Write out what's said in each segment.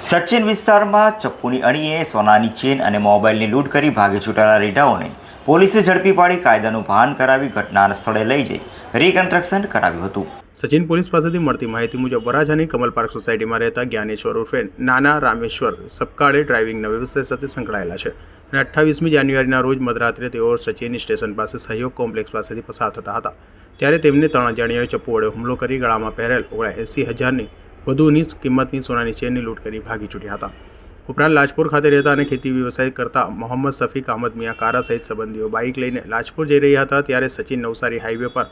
સચિન વિસ્તારમાં ચપ્પુની અણીએ, સોનાની ચેન અને મોબાઈલની લૂંટ કરી ભાગી છૂટેલા રેઢાઓને પોલીસે ઝડપી પાડી કાયદાનું ભાન કરાવી ઘટનાના સ્થળે લઈ જઈ રિકન્સ્ટ્રક્શન કરાવ્યું હતું. સચિન પોલીસ પાસેથી મળતી માહિતી મુજબ વરાજાની કમલ પાર્ક સોસાયટીમાં રહેતા જ્ઞાનેશ્વર ઉર્ફે નાના રામેશ્વર સપકાળે ડ્રાઇવિંગના વ્યવસાય સાથે સંકળાયેલા છે અને અઠ્ઠાવીસમી જાન્યુઆરીના રોજ મધરાત્રે તેઓ સચિન સ્ટેશન પાસે સહયોગ કોમ્પ્લેક્સ પાસેથી પસાર થતા હતા. ત્યારે તેમને ત્રણ અજાણ્યાએ ચપ્પુ વડે હુમલો કરી ગળામાં પહેરેલ ઓગણા એંસી હજારની વધુની કિંમતની સોનાની ચેનની લૂંટ કરી ભાગી છૂટ્યા હતા. ઉપરાંત લાજપુર ખાતે રહેતા અને ખેતી વ્યવસાય કરતા મોહમ્મદ સફીક અહમદ મિયા કારા સહિત સંબંધીઓ બાઇક લઈને લાજપુર જઈ રહ્યા હતા ત્યારે સચિન નવસારી હાઈવે પર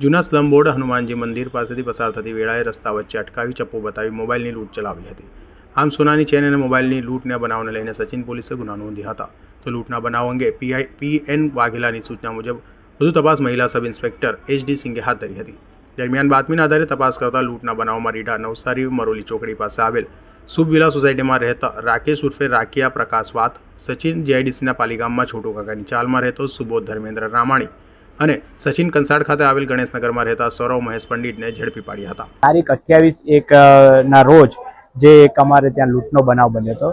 જૂના સ્લમ બોર્ડ હનુમાનજી મંદિર પાસેથી પસાર થતી વેળાએ રસ્તા વચ્ચે અટકાવી ચપ્પો બતાવી મોબાઈલની લૂંટ ચલાવી હતી. આમ સોનાની ચેન અને મોબાઈલની લૂંટના બનાવને લઈને સચિન પોલીસે ગુના નોંધ્યા હતા. તો લૂંટના બનાવ અંગે પીઆઈ પી એન વાઘેલાની સૂચના મુજબ વધુ તપાસ મહિલા સબ ઇન્સ્પેક્ટર એચ ડી સિંઘે હાથ ધરી હતી. દરમિયાન બાતમીના આધારે તપાસ કરતા લૂંટના બનાવમાં રીઢા નવસારી, મરોલી ચોકડી પાસે આવેલ શુભ વિલા સોસાયટીમાં રહેતા રાકેશ ઉર્ફે રાકિયા પ્રકાશ વાત, સચિન જીઆઈડીસીના પાલીગામમાં છોટુ કાકાની ચાલમાં રહેતો સુબોધ ધર્મેન્દ્ર રામાણી અને સચિન કંસાડ ખાતે આવેલ ગણેશનગરમાં રહેતા સૌરવ મહેશ પંડિતને ઝડપી પાડ્યા હતા. તારીખ અઠ્યાવીસ એક ના રોજ જે એક અમારે ત્યાં લૂંટનો બનાવ બન્યો હતો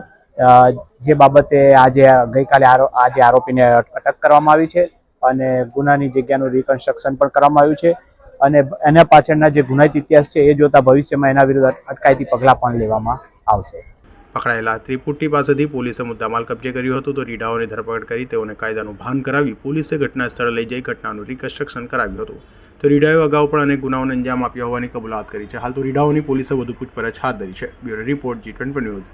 જે બાબતે આજે ગઈકાલે આજે આરોપીને અટક કરવામાં આવી છે અને ગુનાની જગ્યાનું રિકન્સ્ટ્રક્શન પણ કરવામાં આવ્યું છે. અને એના પાછળના જે ગુનાહિત ઇતિહાસ છે, એ જોતા ભવિષ્યમાં એના વિરુદ્ધ અટકાયતી પગલાં પણ લેવામાં આવશે. પકડાયેલા ત્રિપુટી પાસેથી પોલીસે મુદ્દામાલ કબજે કર્યું હતું તો રીઢાઓની ધરપકડ કરી તેઓને કાયદાનું ભાન કરાવી પોલીસે ઘટના સ્થળ લઈ જઈ ઘટનાનું રિકન્સ્ટ્રક્શન કરાવ્યું હતું. તો રીડાઓ અગાઉ પણ અનેક ગુનાઓને અંજામ આપ્યા હોવાની કબૂલાત કરી છે. હાલ તો રીઢાઓની પોલીસે વધુ પૂછપરછ હાથ ધરી છે. Bureau report G twenty news.